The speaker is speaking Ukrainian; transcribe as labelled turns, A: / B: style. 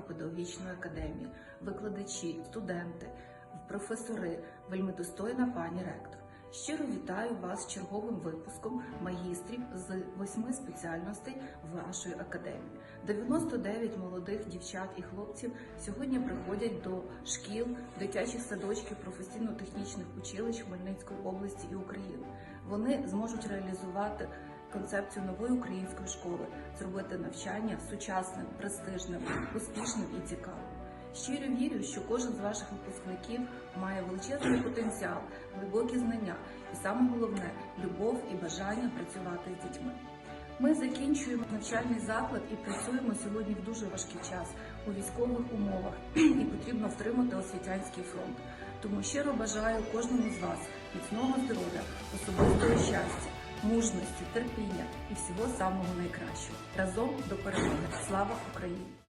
A: педагогічної академії, викладачі, студенти, професори, вельмидостойна пані ректор. Щиро вітаю вас з черговим випуском магістрів з восьми спеціальностей вашої академії. 99 молодих дівчат і хлопців сьогодні приходять до шкіл, дитячих садочків, професійно-технічних училищ Хмельницької області і України. Вони зможуть реалізувати концепцію нової української школи, зробити навчання сучасним, престижним, успішним і цікавим. Щиро вірю, що кожен з ваших випускників має величезний потенціал, глибокі знання і саме головне любов і бажання працювати з дітьми. Ми закінчуємо навчальний заклад і працюємо сьогодні в дуже важкий час у військових умовах, і потрібно втримати освітянський фронт. Тому щиро бажаю кожному з вас міцного здоров'я, особистого щастя, мужності, терпіння і всього самого найкращого. Разом до перемоги. Слава Україні!